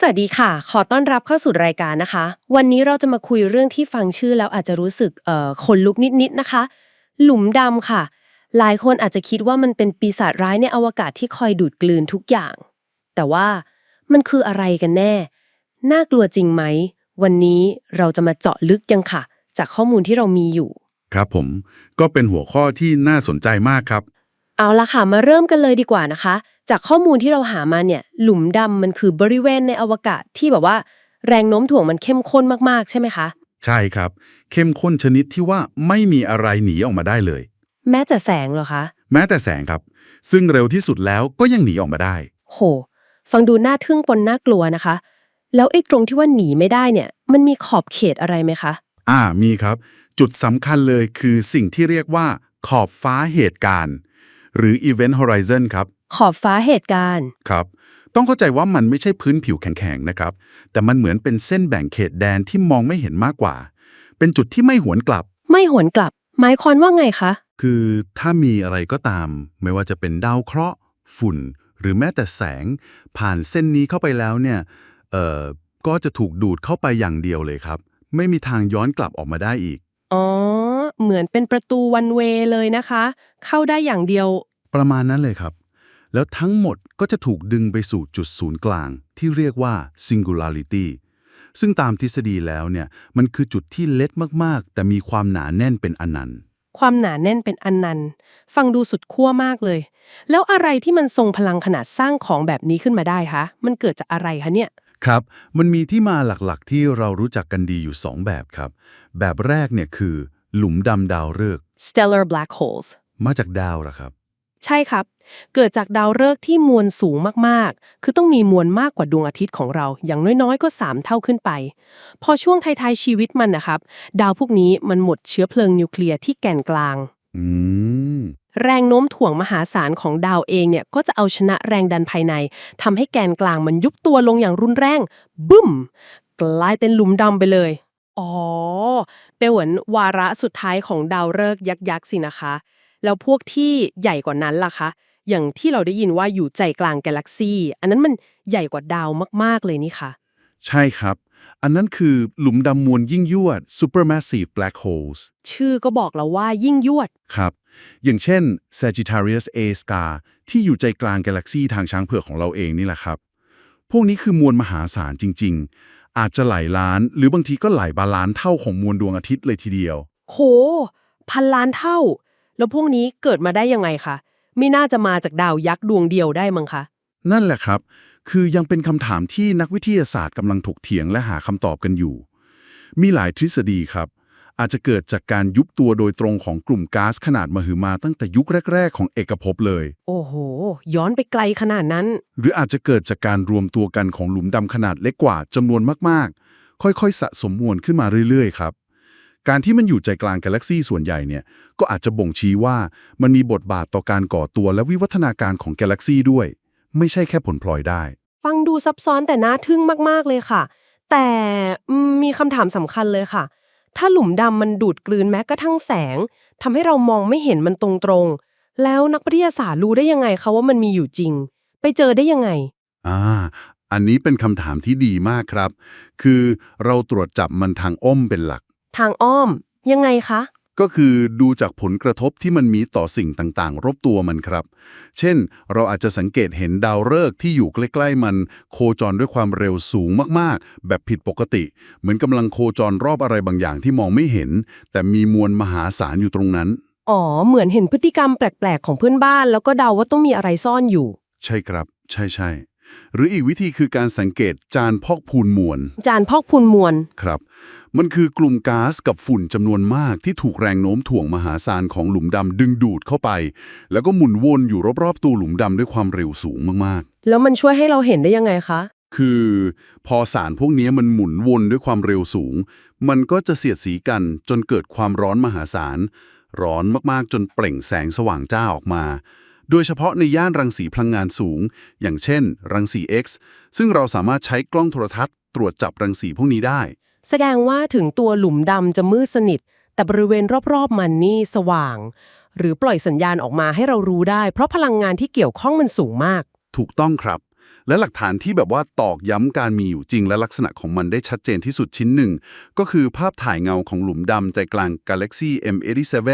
สวัสดีค่ะ ขอต้อนรับเข้าสู่รายการนะคะ วันนี้เราจะมาคุยเรื่องที่ฟังชื่อแล้วอาจจะรู้สึกเอ่อขนลุกนิดๆนะคะ หลุมดำค่ะ หลายคนอาจจะคิดว่ามันเป็นปีศาจร้ายในอวกาศที่คอยดูดกลืนทุกอย่าง แต่ว่ามันคืออะไรกันแน่ น่ากลัวจริงไหม วันนี้เราจะมาเจาะลึกยังค่ะ จากข้อมูลที่เรามีอยู่ ครับผมก็เป็นหัวข้อที่น่าสนใจมากครับ เอาละค่ะ มาเริ่มกันเลยดีกว่านะคะ จากข้อมูลที่เราหามาเนี่ย หลุมดำมันคือบริเวณในอวกาศที่แบบว่า แรงโน้มถ่วงมันเข้มข้นมากๆ ใช่ไหมคะ ใช่ครับ เข้มข้นชนิดที่ว่าไม่มีอะไรหนีออกมาได้เลย แม้แต่แสงเหรอคะ แม้แต่แสงครับ ซึ่งเร็วที่สุดแล้วก็ยังหนีออกมาได้ โห ฟังดูน่าทึ่งปนน่ากลัวนะคะ แล้วไอ้ตรงที่ว่าหนีไม่ได้เนี่ย มันมีขอบเขตอะไรไหมคะ อ่ามีครับ จุดสำคัญเลยคือสิ่งที่เรียกว่าขอบฟ้าเหตุการณ์ หรือ Event Horizon ครับ ขอบฟ้าเหตุการณ์ ครับ ต้องเข้าใจว่ามันไม่ใช่พื้นผิวแข็งๆนะครับ แต่มันเหมือนเป็นเส้นแบ่งเขตแดนที่มองไม่เห็นมากกว่า เป็นจุดที่ไม่หวนกลับ ไม่หวนกลับ หมายความว่าไงคะ คือถ้ามีอะไรก็ตาม ไม่ว่าจะเป็นดาวเคราะห์ ฝุ่น หรือแม้แต่แสง ผ่านเส้นนี้เข้าไปแล้วเนี่ยเอ่อก็จะถูกดูดเข้าไปอย่างเดียวเลยครับ ไม่มีทางย้อนกลับออกมาได้อีก อ๋อ เหมือนเป็นประตูวันเวเลยนะคะ เข้าได้อย่างเดียว ประมาณนั้นเลยครับ แล้วทั้งหมดก็จะถูกดึงไปสู่จุดศูนย์กลางที่เรียกว่า singularity ซึ่งตามทฤษฎีแล้วเนี่ยมันคือจุดที่เล็กมากๆ แต่มีความหนาแน่นเป็นอนันต์ ความหนาแน่นเป็นอันนันต์ ฟังดูสุดขั้วมากเลย แล้วอะไรที่มันทรงพลังขนาดสร้างของแบบนี้ขึ้นมาได้คะ มันเกิดจากอะไรคะเนี่ย ครับ มันมีที่มาหลักๆ ที่เรารู้จักกันดีอยู่ 2 แบบครับ แบบแรกเนี่ยคือ หลุมดำดาวฤกษ์ stellar black holes มาจากดาวเหรอครับ ใช่ครับ เกิดจากดาวฤกษ์ที่มวลสูงมากๆ คือต้องมีมวลมากกว่าดวงอาทิตย์ของเรา อย่างน้อยๆ ก็ 3 เท่าขึ้นไป พอช่วงท้ายๆชีวิตมันนะครับ ดาวพวกนี้มันหมดเชื้อเพลิงนิวเคลียร์ที่แก่นกลาง อืม แรงโน้มถ่วงมหาศาลของดาวเองเนี่ย ก็จะเอาชนะแรงดันภายในทำให้แกนกลางมันยุบตัวลงอย่างรุนแรง บึ้ม กลายเป็นหลุมดำไปเลย อ๋อเป็นเหมือนวาระสุดท้ายของดาวฤกษ์ยักษ์ๆสินะคะ แล้วพวกที่ใหญ่กว่านั้นล่ะคะ อย่างที่เราได้ยินว่าอยู่ใจกลางกาแล็กซีอันนั้นมันใหญ่กว่าดาวมากๆเลยนี่ค่ะใช่ครับ อันนั้นคือหลุมดำมวลยิ่งยวด supermassive black holes ชื่อก็บอกแล้วว่ายิ่งยวด ครับ อย่างเช่น Sagittarius A star ที่อยู่ใจกลางกาแล็กซีทางช้างเผือกของเราเองนี่แหละครับ พวกนี้คือมวลมหาศาลจริง ๆ อาจจะหลายล้าน หรือบางทีก็หลายบาล้านเท่าของมวลดวงอาทิตย์เลยทีเดียว โห พันล้านเท่า แล้วพวกนี้เกิดมาได้ยังไงคะ ไม่น่าจะมาจากดาวยักษ์ดวงเดียวได้มั้งคะ นั่นแหละครับ คือยังเป็นคำถามที่นักวิทยาศาสตร์กำลังถกเถียงและหาคำตอบกันอยู่ มีหลายทฤษฎีครับ อาจจะเกิดจากการยุบตัวโดยตรงของกลุ่มก๊าซขนาดมหึมาตั้งแต่ยุคแรก ๆ ของเอกภพเลย โอ้โห ย้อนไปไกลขนาดนั้น หรืออาจจะเกิดจากการรวมตัวกันของหลุมดำขนาดเล็กกว่าจำนวนมากๆ ค่อยๆ สะสมมวลขึ้นมาเรื่อยๆ ครับ การที่มันอยู่ใจกลางกาแล็กซีส่วนใหญ่เนี่ยก็อาจจะบ่งชี้ว่ามันมีบทบาทต่อการก่อตัวและวิวัฒนาการของกาแล็กซีด้วย ไม่ใช่แค่ผลพลอยได้ ฟังดูซับซ้อนแต่น่าทึ่งมากๆเลยค่ะ แต่อืมมีคำถามสำคัญเลยค่ะ ถ้าหลุมดำมันดูดกลืนแม้กระทั่งแสงทำให้เรามองไม่เห็นมันตรงๆแล้วนักวิทยาศาสตร์รู้ได้ยังไงคะว่ามันมีอยู่จริง ไปเจอได้ยังไงอ่าอันนี้เป็นคำถามที่ดีมากครับ คือเราตรวจจับมันทางอ้อมเป็นหลัก ทางอ้อม ยังไงคะ ก็คือดูจากผลกระทบที่มันมีต่อสิ่งต่างๆ รอบตัวมันครับ เช่น เราอาจจะสังเกตเห็นดาวฤกษ์ที่อยู่ใกล้ๆมัน โคจรด้วยความเร็วสูงมากๆ แบบผิดปกติ เหมือนกำลังโคจรรอบอะไรบางอย่างที่มองไม่เห็น แต่มีมวลมหาศาลอยู่ตรงนั้น อ๋อ เหมือนเห็นพฤติกรรมแปลก ๆ ของเพื่อนบ้าน แล้วก็เดาว่าต้องมีอะไรซ่อนอยู่ ใช่ครับ ใช่ใช่ หรืออีกวิธีคือการสังเกตจานพอกพูนมวล จานพอกพูนมวล ครับ มันคือกลุ่มก๊าซกับฝุ่นจำนวนมากที่ถูกแรงโน้มถ่วงมหาศาลของหลุมดำดึงดูดเข้าไป แล้วก็หมุนวนอยู่รอบๆตัวหลุมดำด้วยความเร็วสูงมากแล้วมันช่วยให้เราเห็นได้ยังไงคะ ๆ คือพอสารพวกนี้มันหมุนวนด้วยความเร็วสูง มันก็จะเสียดสีกันจนเกิดความร้อนมหาศาล ร้อนมากๆจนเปล่งแสงสว่างจ้าออกมา โดยเฉพาะในย่านรังสีพลังงานสูง อย่างเช่น รังสี X ซึ่งเราสามารถใช้กล้องโทรทัศน์ ตรวจจับรังสีพวกนี้ได้ แสดงว่าถึงตัวหลุมดำจะมืดสนิท แต่บริเวณรอบๆมันนี่สว่าง หรือปล่อยสัญญาณออกมาให้เรารู้ได้ เพราะพลังงานที่เกี่ยวข้องมันสูงมาก ถูกต้องครับ และหลักฐานที่แบบว่าตอกย้ำการมีอยู่จริงและลักษณะของมันได้ชัดเจนที่สุดชิ้นหนึ่ง ก็คือภาพถ่ายเงาของหลุมดำใจกลาง Galaxy M87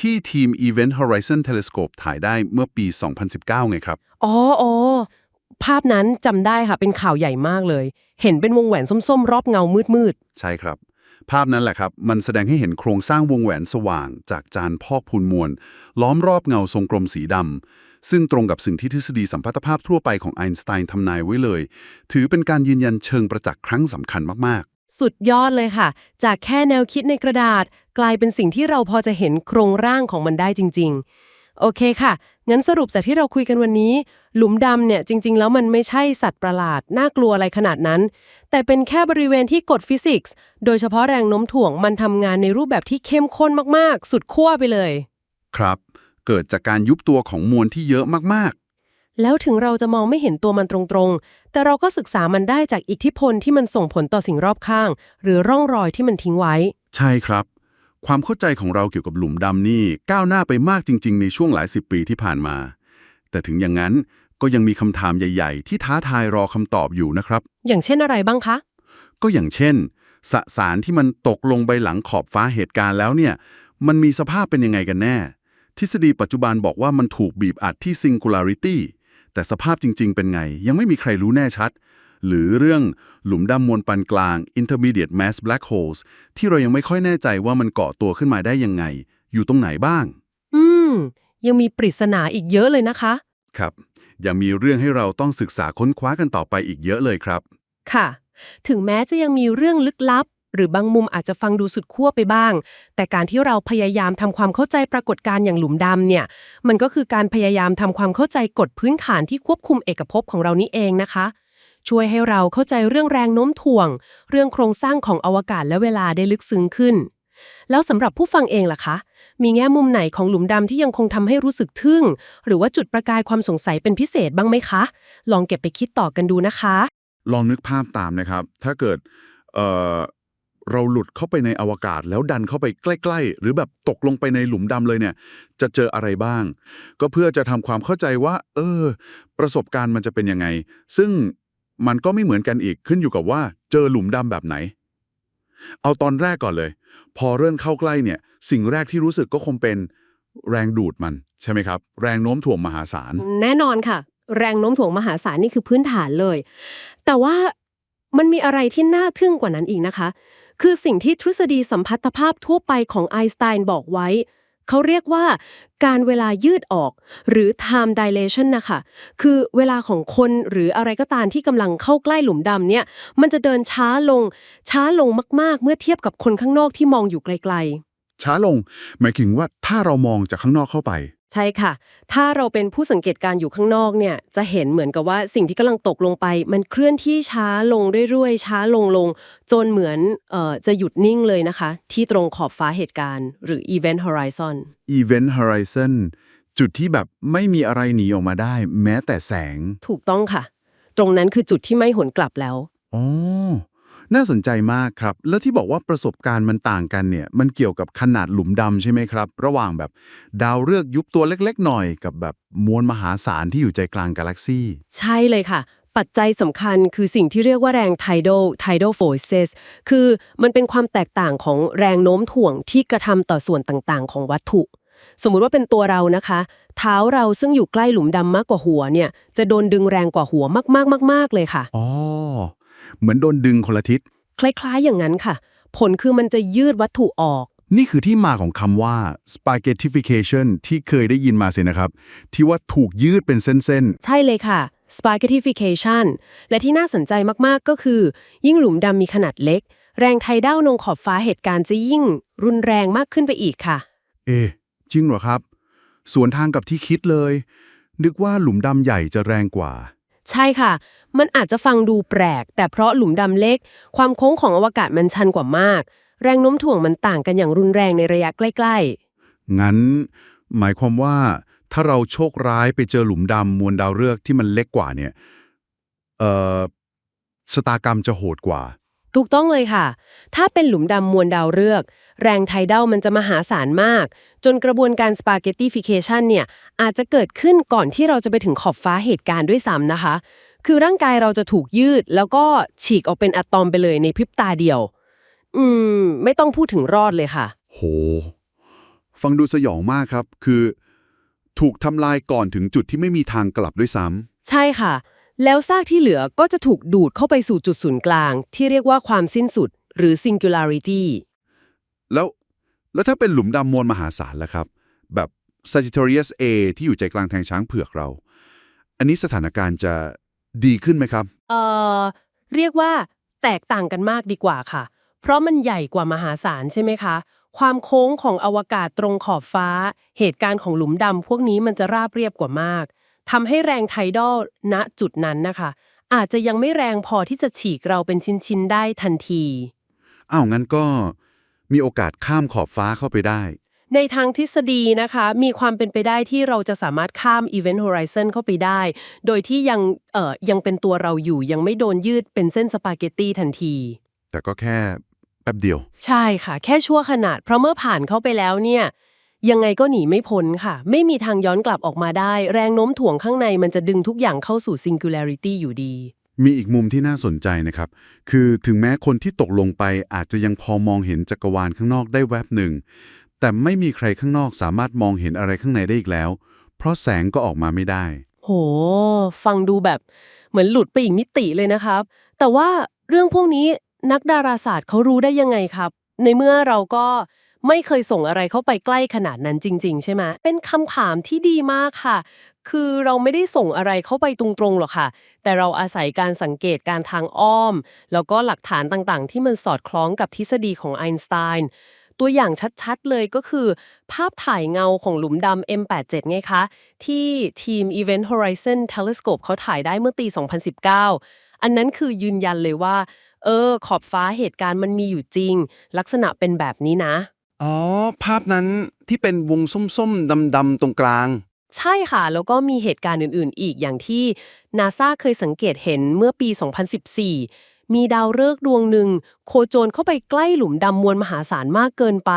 ที่ทีม Event Horizon Telescope ถ่ายได้เมื่อปี 2019 ไงครับ อ๋ออ๋อภาพนั้นจำได้ค่ะเป็นข่าวใหญ่มากเลย เห็นเป็นวงแหวนส้มๆ รอบเงามืดใช่ครับ ภาพนั้นแหละครับ มันแสดงให้เห็นโครงสร้างวงแหวนสว่าง จากจานพอกพูนมวล ล้อมรอบเงาทรงกลมสีดำ ซึ่งตรงกับสิ่งที่ทฤษฎีสัมพัทธภาพทั่วไปของไอน์สไตน์ทำนายไว้เลย ถือเป็นการยืนยันเชิงประจักษ์ครั้งสำคัญมากๆ สุดยอดเลยค่ะ จากแค่แนวคิดในกระดาษ กลายเป็นสิ่งที่เราพอจะเห็นโครงร่างของมันได้จริง ๆ โอเคค่ะ งั้นสรุปจากที่เราคุยกันวันนี้ หลุมดำเนี่ยจริง ๆ แล้วมันไม่ใช่สัตว์ประหลาด น่ากลัวอะไรขนาดนั้น แต่เป็นแค่บริเวณที่กฎฟิสิกส์ โดยเฉพาะแรงโน้มถ่วงมันทำงานในรูปแบบที่เข้มข้นมากๆ สุดขั้วไปเลยๆครับ เกิดจากการยุบตัวของมวลที่เยอะมากแล้วถึงเราจะมองไม่เห็นตัวมันตรงๆ แต่เราก็ศึกษามันได้จากอิทธิพลที่มันส่งผลต่อสิ่งรอบข้าง หรือร่องรอยที่มันทิ้งไว้ ๆ ใช่ครับ ความเข้าใจของเราเกี่ยวกับหลุมดำนี่ก้าวหน้าไปมากจริง ๆ ในช่วงหลายสิบปีที่ผ่านมา แต่ถึงอย่างนั้นก็ยังมีคำถามใหญ่ ๆ ที่ท้าทายรอคำตอบอยู่นะครับ อย่างเช่นอะไรบ้างคะ ก็อย่างเช่น สสารที่มันตกลงไปหลังขอบฟ้าเหตุการณ์แล้วเนี่ย มันมีสภาพเป็นยังไงกันแน่ ทฤษฎีปัจจุบันบอกว่ามันถูกบีบอัดที่ singularity แต่สภาพจริง ๆ เป็นไง ยังไม่มีใครรู้แน่ชัด หรือเรื่องหลุมดำมวลปานกลาง intermediate mass black holes ที่เรายังไม่ค่อยแน่ใจว่ามันเกาะตัวขึ้นมาได้ยังไง อยู่ตรงไหนบ้าง อืม ยังมีปริศนาอีกเยอะเลยนะคะ ครับ ยังมีเรื่องให้เราต้องศึกษาค้นคว้ากันต่อไปอีกเยอะเลยครับ ค่ะ ถึงแม้จะยังมีเรื่องลึกลับ หรือบางมุมอาจจะฟังดูสุดขั้วไปบ้าง แต่การที่เราพยายามทำความเข้าใจปรากฏการณ์อย่างหลุมดำเนี่ย มันก็คือการพยายามทำความเข้าใจกฎพื้นฐานที่ควบคุมเอกภพของเรานี่เองนะคะ ช่วยให้เราเข้าใจเรื่องแรงโน้มถ่วง เรื่องโครงสร้างของอวกาศและเวลาได้ลึกซึ้งขึ้น แล้วสำหรับผู้ฟังเองล่ะคะ มีแง่มุมไหนของหลุมดำที่ยังคงทำให้รู้สึกทึ่ง หรือว่าจุดประกายความสงสัยเป็นพิเศษบ้างไหมคะ ลองเก็บไปคิดต่อกันดูนะคะ ลองนึกภาพตามนะครับ ถ้าเกิดเอ่อ เราหลุดเข้าไปในอวกาศ แล้วดันเข้าไปใกล้ ๆ หรือแบบตกลงไปในหลุมดำเลยเนี่ย จะเจออะไรบ้าง ก็เพื่อจะทำความเข้าใจว่า เออ ประสบการณ์มันจะเป็นยังไง ซึ่งมันก็ไม่เหมือนกันอีกขึ้นอยู่กับว่า เจอหลุมดำแบบไหน เอาตอนแรกก่อนเลย พอเริ่มเข้าใกล้เนี่ย สิ่งแรกที่รู้สึกก็คงเป็นแรงดูดมันใช่ไหมครับ แรงโน้มถ่วงมหาศาล แน่นอนค่ะ แรงโน้มถ่วงมหาศาลนี่คือพื้นฐานเลย แต่ว่ามันมีอะไรที่น่าทึ่งกว่านั้นอีกนะคะ คือสิ่งที่ทฤษฎีสัมพัทธภาพทั่วไปของไอน์สไตน์บอกไว้ เขาเรียกว่าการเวลายืดออก หรือ time dilation นะคะคือเวลาของคนหรืออะไรก็ตามที่กำลังเข้าใกล้หลุมดำเนี่ย มันจะเดินช้าลง ช้าลงมาก ๆ เมื่อเทียบกับคนข้างนอกที่มองอยู่ไกล ๆ ช้าลง หมายถึงว่าถ้าเรามองจากข้างนอกเข้าไป ใช่ค่ะ ถ้าเราเป็นผู้สังเกตการณ์อยู่ข้างนอกเนี่ย จะเห็นเหมือนกับว่าสิ่งที่กำลังตกลงไป มันเคลื่อนที่ช้าลงเรื่อยๆ ช้าลงลง จนเหมือนเอ่อจะหยุดนิ่งเลยนะคะ ที่ตรงขอบฟ้าเหตุการณ์ หรือ event horizon Event Horizon จุดที่แบบไม่มีอะไรหนีออกมาได้ แม้แต่แสง ถูกต้องค่ะ ตรงนั้นคือจุดที่ไม่หวนกลับแล้ว อ๋อ น่าสนใจมากครับ แล้วที่บอกว่าประสบการณ์มันต่างกันเนี่ย มันเกี่ยวกับขนาดหลุมดำใช่ไหมครับ ระหว่างแบบดาวฤกษ์ยุบตัวเล็กๆ หน่อยกับแบบมวลมหาศาลที่อยู่ใจกลางกาแล็กซี่ ใช่เลยค่ะ ปัจจัยสำคัญคือสิ่งที่เรียกว่าแรง tidal tidal forces คือมันเป็นความแตกต่างของแรงโน้มถ่วงที่กระทำต่อส่วนต่างๆ ของวัตถุ สมมุติว่าเป็นตัวเรานะคะ เท้าเราซึ่งอยู่ใกล้หลุมดำมากกว่าหัวเนี่ย จะโดนดึงแรงกว่าหัวมากๆๆๆเลยค่ะ อ๋อ เหมือนโดนดึงคนละทิศ คล้ายๆอย่างนั้นค่ะ ผลคือมันจะยืดวัตถุออก นี่คือที่มาของคำว่า spaghettification ที่เคยได้ยินมาสินะครับ ที่ว่าถูกยืดเป็นเส้นใช่เลยค่ะ spaghettification และที่น่าสนใจมากๆก็คือ ยิ่งหลุมดำมีขนาดเล็ก แรงไทด้าลงขอบฟ้าเหตุการณ์จะยิ่งรุนแรงมากขึ้นไปอีกค่ะๆเอ๊ะจริงเหรอครับ สวนทางกับที่คิดเลย นึกว่าหลุมดำใหญ่จะแรงกว่า ใช่ค่ะ มันอาจจะฟังดูแปลก แต่เพราะหลุมดำเล็ก ความโค้งของอวกาศมันชันกว่ามาก แรงโน้มถ่วงมันต่างกันอย่างรุนแรงในระยะใกล้ๆ งั้น หมายความว่า ถ้าเราโชคร้ายไปเจอหลุมดำมวลดาวฤกษ์ที่มันเล็กกว่าเนี่ยเอ่อสตากรรมจะโหดกว่า ถูกต้องเลยค่ะ ถ้าเป็นหลุมดำมวลดาวฤกษ์แรงไทเดลมันจะมหาศาลมาก จนกระบวนการ spaghettification เนี่ยอาจจะเกิดขึ้นก่อนที่เราจะไปถึงขอบฟ้าเหตุการณ์ด้วยซ้ำนะคะ คือร่างกายเราจะถูกยืดแล้วก็ฉีกออกเป็นอะตอมไปเลยในพริบตาเดียว อืม ไม่ต้องพูดถึงรอดเลยค่ะ โห ฟังดูสยองมากครับ คือ ถูกทำลายก่อนถึงจุดที่ไม่มีทางกลับด้วยซ้ใช่ค่ะ แล้วซากที่เหลือก็จะถูกดูดเข้าไปสู่จุดศูนย์กลาง ที่เรียกว่าความสิ้นสุด หรือ singularity ำแล้วแล้วถ้าเป็นหลุมดำมวลมหาศาลล่ะครับ แบบ Sagittarius A ที่อยู่ใจกลางแทงช้างเผือกเรา อันนี้สถานการณ์จะดีขึ้นไหมครับ เอ่อ เรียกว่าแตกต่างกันมากดีกว่าค่ะ เพราะมันใหญ่กว่ามหาศาลใช่ไหมคะ ความโค้งของอวกาศตรงขอบฟ้า เหตุการณ์ของหลุมดำพวกนี้มันจะราบเรียบกว่ามาก ทำให้แรงไทดอลณจุดนั้นนะคะ อาจจะยังไม่แรงพอที่จะฉีกเราเป็นชิ้นๆได้ทันทีอ้าวงั้นก็มีโอกาสข้ามขอบฟ้าเข้าไปได้ ในทางทฤษฎีนะคะ มีความเป็นไปได้ที่เราจะสามารถข้าม Event Horizon เข้าไปได้ โดยที่ยังเอ่อยังเป็นตัวเราอยู่ยังไม่โดนยืดเป็นเส้นสปาเกตตี้ทันที แต่ก็แค่แป๊บเดียว ใช่ค่ะ แค่ชั่วขนาดเพราะเมื่อผ่านเข้าไปแล้วเนี่ย ยังไงก็หนีไม่พ้นค่ะ ไม่มีทางย้อนกลับออกมาได้ แรงโน้มถ่วงข้างในมันจะดึงทุกอย่างเข้าสู่ singularity อยู่ดี มีอีกมุมที่น่าสนใจนะครับ คือถึงแม้คนที่ตกลงไปอาจจะยังพอมองเห็นจักรวาลข้างนอกได้แวบหนึ่ง แต่ไม่มีใครข้างนอกสามารถมองเห็นอะไรข้างในได้อีกแล้ว เพราะแสงก็ออกมาไม่ได้ โห ฟังดูแบบเหมือนหลุดไปอีกมิติเลยนะครับ แต่ว่าเรื่องพวกนี้นักดาราศาสตร์เขารู้ได้ยังไงครับ ในเมื่อเราก็ ไม่เคยส่งอะไรเข้าไปใกล้ขนาดนั้นจริง ๆ ใช่ไหมเป็นคำถามที่ดีมากค่ะ คือเราไม่ได้ส่งอะไรเข้าไปตรงๆหรอกค่ะ แต่เราอาศัยการสังเกตการทางอ้อม แล้วก็หลักฐานต่างๆ ที่มันสอดคล้องกับทฤษฎีของไอน์สไตน์ตัวอย่างชัดๆ เลยก็คือ ภาพถ่ายเงาของหลุมดำ M87 ไงคะ ที่ทีม Event Horizon Telescope เขาถ่ายได้เมื่อปี 2019 อันนั้นคือยืนยันเลยว่า เออ ขอบฟ้าเหตุการณ์มันมีอยู่จริง ลักษณะเป็นแบบนี้นะ อ๋อ ภาพนั้นที่เป็นวงส้มๆดำๆตรงกลาง ใช่ค่ะ แล้วก็มีเหตุการณ์อื่นๆ อีกอย่างที่นาซาเคยสังเกตเห็นเมื่อปี 2014 มีดาวฤกษ์ดวงหนึ่ง โคจรเข้าไปใกล้หลุมดำมวลมหาศาลมากเกินไป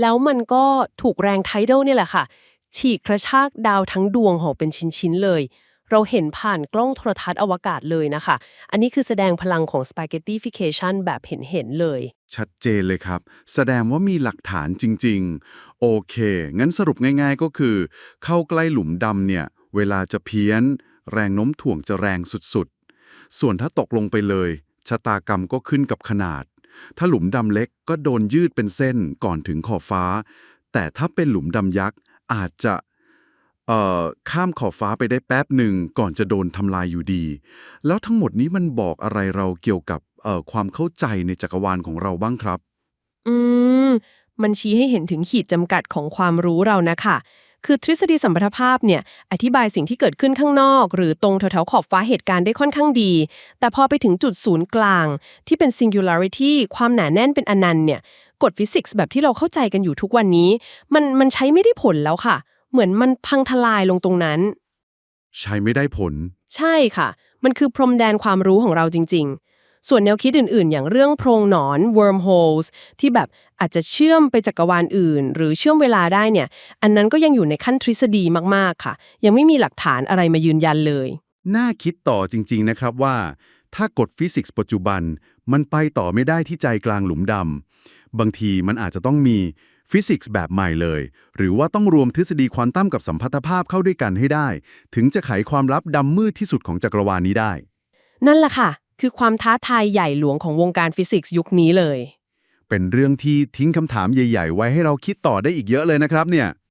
แล้วมันก็ถูกแรงไทดลเนี่ยแหละค่ะ ฉีกกระชากดาวทั้งดวงออกเป็นชิ้น ๆ เลย เราเห็นผ่านกล้องโทรทัศน์อวกาศเลยนะคะ อันนี้คือแสดงพลังของ spaghettification แบบเห็นๆเลย ชัดเจนเลยครับ แสดงว่ามีหลักฐานจริง ๆ โอเค งั้นสรุปง่ายๆก็คือ เข้าใกล้หลุมดำเนี่ย เวลาจะเพี้ยน แรงโน้มถ่วงจะแรงสุดๆ ส่วนถ้าตกลงไปเลย ชะตากรรมก็ขึ้นกับขนาด ถ้าหลุมดำเล็กก็โดนยืดเป็นเส้นก่อนถึงขอบฟ้า แต่ถ้าเป็นหลุมดำยักษ์อาจจะ เอ่อข้ามขอบฟ้าไปได้แป๊บหนึ่งก่อนจะโดนทำลายอยู่ดี แล้วทั้งหมดนี้มันบอกอะไรเราเกี่ยวกับเอ่อความเข้าใจในจักรวาลของเราบ้างครับ อืม มันชี้ให้เห็นถึงขีดจำกัดของความรู้เรานะคะ คือทฤษฎีสัมพัทธภาพเนี่ย อธิบายสิ่งที่เกิดขึ้นข้างนอก หรือตรงแถวๆขอบฟ้าเหตุการณ์ได้ค่อนข้างดี แต่พอไปถึงจุดศูนย์กลาง ที่เป็น singularity ความหนาแน่นเป็นอนันต์เนี่ย กฎฟิสิกส์แบบที่เราเข้าใจกันอยู่ทุกวันนี้ มันมันใช้ไม่ได้ผลแล้วค่ะ เหมือนมันพังทลายลงตรงนั้น ใช้ไม่ได้ผล ใช่ค่ะ มันคือพรมแดนความรู้ของเราจริง ๆ ส่วนแนวคิดอื่นๆ อย่างเรื่องโพรงหนอน wormholes ที่แบบอาจจะเชื่อมไปจักรวาลอื่น หรือเชื่อมเวลาได้เนี่ย อันนั้นก็ยังอยู่ในขั้นทฤษฎีมากๆค่ะ ยังไม่มีหลักฐานอะไรมายืนยันเลย น่าคิดต่อจริง ๆ นะครับว่า ถ้ากฎฟิสิกส์ปัจจุบัน มันไปต่อไม่ได้ที่ใจกลางหลุมดำบางทีมันอาจจะต้องมี ฟิสิกส์แบบใหม่เลย หรือว่าต้องรวมทฤษฎีควอนตัมกับสัมพัทธภาพเข้าด้วยกันให้ได้ ถึงจะไขความลับดำมืดที่สุดของจักรวาลนี้ได้ นั่นแหละค่ะ คือความท้าทายใหญ่หลวงของวงการฟิสิกส์ยุคนี้เลย เป็นเรื่องที่ทิ้งคำถามใหญ่ ๆ ไว้ให้เราคิดต่อได้อีกเยอะเลยนะครับเนี่ย